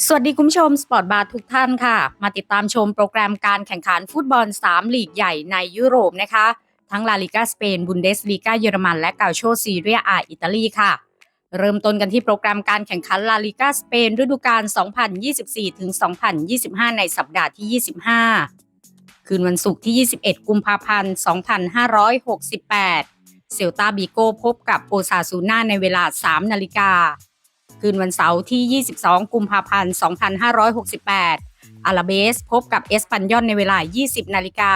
สวัสดีคุณผู้ชมสปอร์ตบาร์ทุกท่านค่ะ มาติดตามชมโปรแกรมการแข่งขันฟุตบอล 3 ลีกใหญ่ในยุโรปนะคะ ทั้งลาลิกาสเปน บุนเดสลีกาเยอรมัน และกาโชซีเรียอาอิตาลีค่ะ เริ่มต้นกันที่โปรแกรมการแข่งขันลาลิกาสเปนฤดูกาล 2024-2025 ในสัปดาห์ที่ 25 คืนวันศุกร์ที่ 21 กุมภาพันธ์ 2568 เซลตาบิโกพบกับโอซาซูน่าในเวลา 3 นาฬิกา คืนวันเสาร์ที่ 22 กุมภาพันธ์ 2568 อาราเบสพบกับเอสปันยอนในเวลา 20 นาฬิกา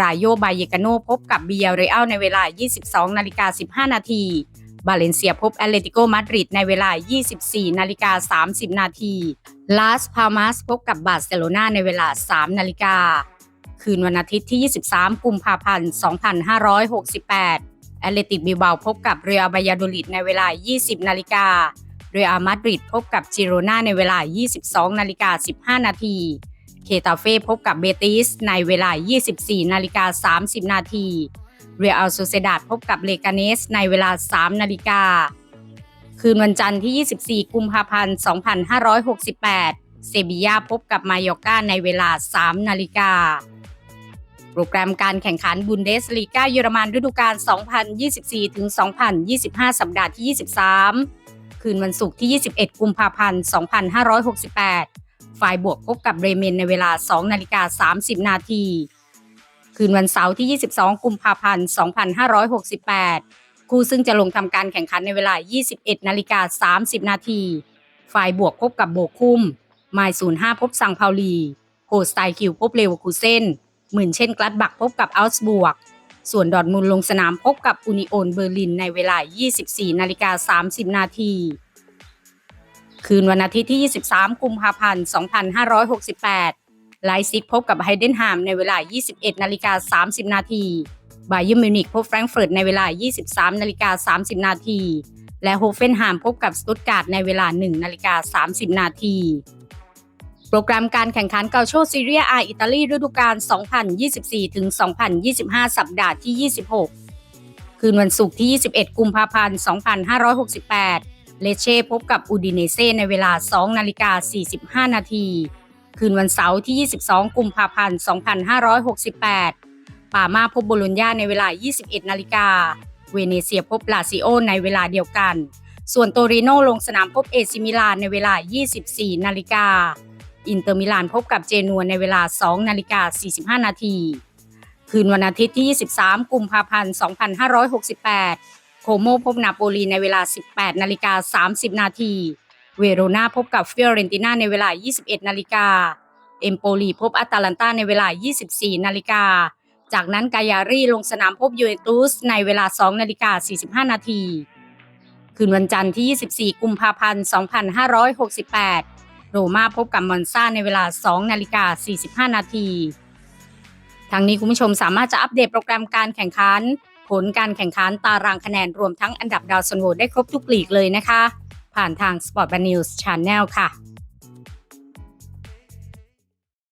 รายโยบายเยกาโนพบกับเบียเรอัลในเวลา 22 นาฬิกา 15 นาที บาเลนเซียพบแอตเลติโกมาดริดในเวลา 24 นาฬิกา 30 นาทีลาสพามาสพบกับบาร์เซโลนาในเวลา 3 นาฬิกา คืนวันอาทิตย์ที่ 23 กุมภาพันธ์ 2568 แอตเลติกบิบาพบกับเรียบายาโดลิดในเวลา 20 นาฬิกา เรอัลมาดริดพบกับจิโรนาในเวลา 22 นาฬิกา 15 นาที เคตาเฟ่พบกับเบติสในเวลา 24 นาฬิกา 30 นาทีเรอัลโซเซดาดพบกับเลกาเนสในเวลา 3 นาฬิกา คืนวันจันทร์ที่ 24 กุมภาพันธ์ 2568 เซบียาพบกับมายอร์กาในเวลา 3 นาฬิกา โปรแกรมการแข่งขันบุนเดสลีกาเยอรมันฤดูกาล 2024ถึง2025 สัปดาห์ที่ 23 คืนวันศุกร์ที่ 21 กุมภาพันธ์ 2568 ฝ่ายบวกพบกับเบรเมนในเวลา 2 นาฬิกา 30 นาที คืนวันเสาร์ที่ 22 กุมภาพันธ์ 2568 คู่ซึ่งจะลงทำการแข่งขันในเวลา 21 นาฬิกา 30 นาที ฝ่ายบวกพบกับโบคุมไมล์05 พบสังเปาลี โฮสไตคิวพบเลวคูเซนหมื่นเช่นกลัดบักพบกับอัลส์บวก ส่วนดอร์ทมุนด์ลงสนามพบกับอุนิโอนเบอร์ลินในเวลา 24 นาฬิกา 30 นาทีคืนวันอาทิตย์ที่ 23 กุมภาพันธ์ 2568 ไลซิกพบกับไฮเดนฮามในเวลา 21 นาฬิกา 30 นาทีบาเยอร์มิวนิกพบแฟรงก์เฟิร์ตในเวลา 23 นาฬิกา 30 นาที และโฮเฟนฮมพบกับสตุตการ์ดในเวลา 1 นาฬิกา 30 นาที โปรแกรมการแข่งขันเกาโชซีเรียอาอิตาลีฤดูกาล 2024ถึง2025 สัปดาห์ที่ 26 คืนวันศุกร์ที่ 21 กุมภาพันธ์ 2568 เลเช่พบกับอูดิเนเซ่ในเวลา 2 นาฬิกา 45 นาที คืนวันเสาร์ที่ 22 กุมภาพันธ์ 2568 ปามาพบโบโลญญาในเวลา 21 นาฬิกา เวเนเซียพบลาซิโอในเวลาเดียวกัน ส่วนโตริโนลงสนามพบเอซิมิลานในเวลา 24 นาฬิกา อินเตอร์มิลานพบกับเจนัวในเวลา 2 นาฬิกา 45 นาที คืนวันอาทิตย์ที่ 23 กุมภาพันธ์ 2568 โคโมพบนาโปลีในเวลา 18 นาฬิกา 30 นาที เวโรนาพบกับฟิออเรนติน่าในเวลา 21 นาฬิกา เอมโปลีพบอัตาลันตาในเวลา 24 นาฬิกา จากนั้นกายารีลงสนามพบยูเวนตุสในเวลา 2 นาฬิกา 45 นาที คืนวันจันทร์ที่ 24 กุมภาพันธ์ 2568 โรม่าพบกับมอนซาในเวลา 2 นาฬิกา 45 นาทีทางนี้คุณผู้ชมสามารถจะอัปเดตโปรแกรมการแข่งขัน ผลการแข่งขันตารางคะแนนรวมทั้งอันดับดาวสันโวได้ครบทุกลีกเลยนะคะ ผ่านทาง Sport b a News Channel ค่ะ